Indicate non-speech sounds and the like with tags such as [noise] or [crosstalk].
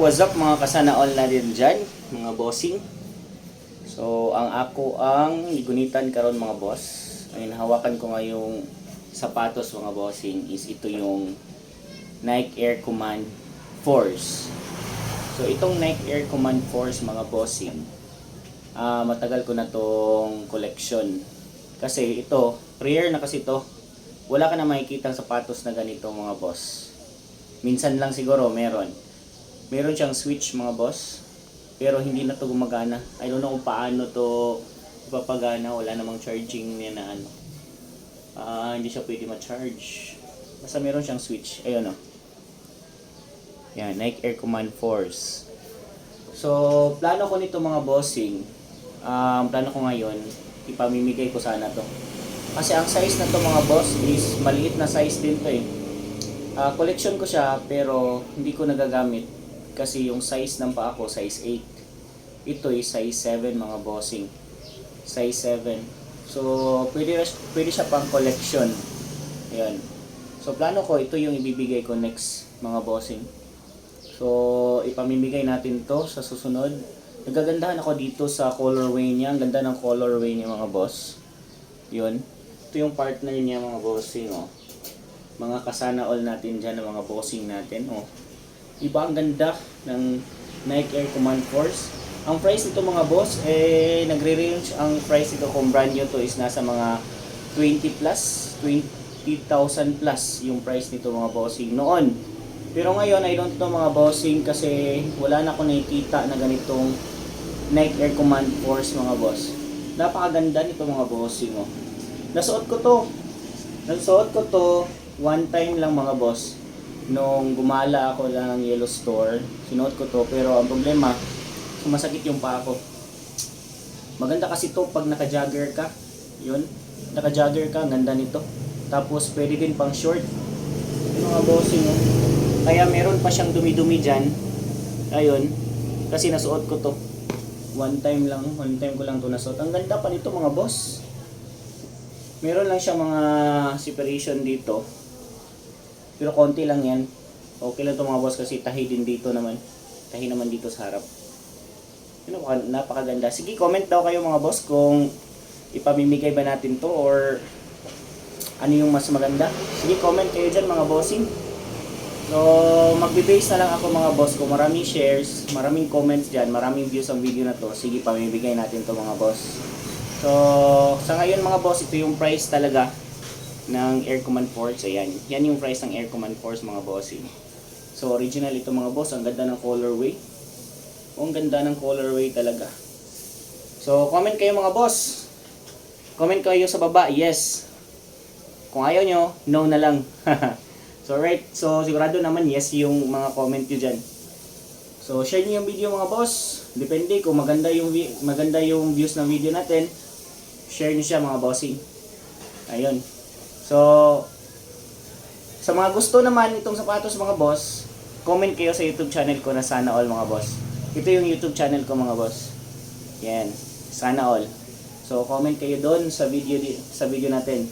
what's up mga kasana all natin dyan, mga bossing. So, ang ako ang igunitan karon mga boss. Ayun, hawakan ko nga yung sapatos mga bossing is ito yung Nike Air Command Force. So, itong Nike Air Command Force mga bossing, ah matagal ko na tong collection. Kasi ito, rare na kasi ito. Wala ka na makikita sapatos na ganito mga boss. Minsan lang siguro meron. Meron siyang switch mga boss. Pero hindi na to gumagana. I don't know kung paano to ipapagana. Wala namang charging niya na ano. Ah, hindi siya pwede ma-charge. Basta meron siyang switch. Ayun o. Yan, Nike Air Command Force. So, plano ko nito mga bossing. Um, plano ko ngayon, ipamimigay ko sana to. Kasi ang size na to mga boss is maliit na size din to eh. Ah, collection ko siya pero hindi ko nagagamit kasi yung size ng paa ko size 8. Ito ay size 7 mga bossing. Size 7. So pwede pwede siya pang collection. Ayan. So plano ko ito yung ibibigay ko next mga bossing. So ipamimigay natin to sa susunod. Nagagandahan ako dito sa colorway niya. Ang ganda ng colorway niya mga boss. Yun. Ito yung partner niya mga bossing oh mga kasana all natin dyan, ng mga bossing natin. Oh. Iba ang ganda ng Nike Air Command Force. Ang price nito mga boss, eh, nagre-range ang price nito kung brand new to is nasa mga 20 plus, 20,000 plus yung price nito mga bossing noon. Pero ngayon, I don't know mga bossing kasi wala na ako nakikita na ganitong Nike Air Command Force mga boss. Napakaganda nito mga bossing. Oh. Nasuot ko to. Nagsuot ko to one time lang mga boss nung gumala ako ng yellow store sinuot ko to pero ang problema sumasakit yung paa ko. Maganda kasi to pag naka jogger ka. Yun naka jogger ka ganda nito. Tapos pwede din pang short. Yung mga bossing oh. kaya meron pa siyang dumi-dumi dyan. Ayun kasi nasuot ko to. One time lang one time ko lang to nasuot. Ang ganda pa nito mga boss. Meron lang siyang mga separation dito pero konti lang yan. Okay lang boss kasi tahi din dito naman. Tahi naman dito sa harap. Yun, napaka- napakaganda. Sige, comment daw kayo mga boss kung ipamimigay ba natin to or ano yung mas maganda. Sige, comment kayo dyan mga bossing. So, magbe-base na lang ako mga boss kung maraming shares, maraming comments dyan, maraming views ang video na to. Sige, pamimigay natin to mga boss. So, sa ngayon mga boss, ito yung price talaga ng Air Command Force. Ayan. Yan yung price ng Air Command Force mga bossing. So original ito mga boss. Ang ganda ng colorway. O, ang ganda ng colorway talaga. So comment kayo mga boss. Comment kayo sa baba. Yes. Kung ayaw nyo, no na lang. [laughs] so right. So sigurado naman yes yung mga comment nyo dyan. So share nyo yung video mga boss. Depende kung maganda yung maganda yung views ng video natin. Share nyo siya mga bossing. Ayun. So, sa mga gusto naman itong sapatos mga boss, comment kayo sa YouTube channel ko na Sana All mga boss. Ito yung YouTube channel ko mga boss. Yan, Sana All. So, comment kayo doon sa video sa video natin.